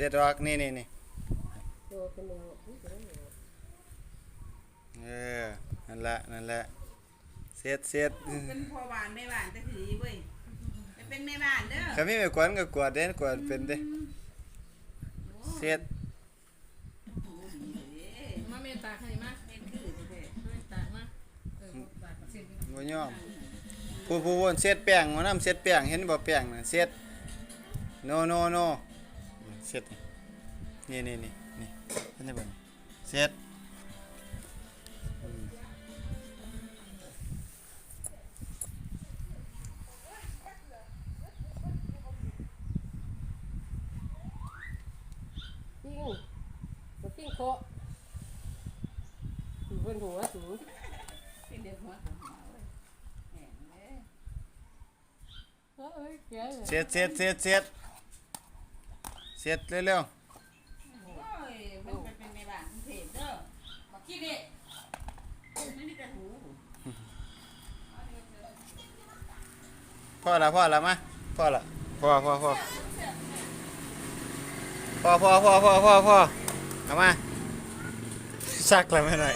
เสร็จออกนี่นี่นี่โตเป็นแนวอุ๊ยเป็นแนวเออ นั่นแหละ นั่นแหละ เสร็จเสร็จเป็นพ่อบ้านแม่บ้านแต่ถือเว้ยไปเป็นแม่บ้านเด้อเขามีไปกวนก็กวาดเด้กวาดเป็นเด้เสร็จมาเมตตาให้มาเป็นคือแท้เมตตามาเออตาเส้นนี้บ่ยอมผู้ผู้วนเสร็จแป้งมานํเสร็จแป้งเห็นบ่แป้งน่ะเสร็จโนโนโน เสร็จนี่นี่นี่นี่เห็นได้บ่เสร็จอืมปิ้งมาปิ้งโคอยู่บนหัวสูงเป็นเด็กหัวหัวเว้ยแหม่เอ้ยเอ้ยแก่เลยเสร็จเสร็จเสร็จเสร็จ เสร็จเร็วโอ้ยมันไปเป็นแม่บ้านกรุงเทพเด้อบักขี้เด็กไม่มีแต่หูๆพ่อละพ่อละมาพ่อละพ่อพ่อพ่อพ่อพ่อพ่อพ่อพ่อพ่อเอามาซักล้วไม่หน่อย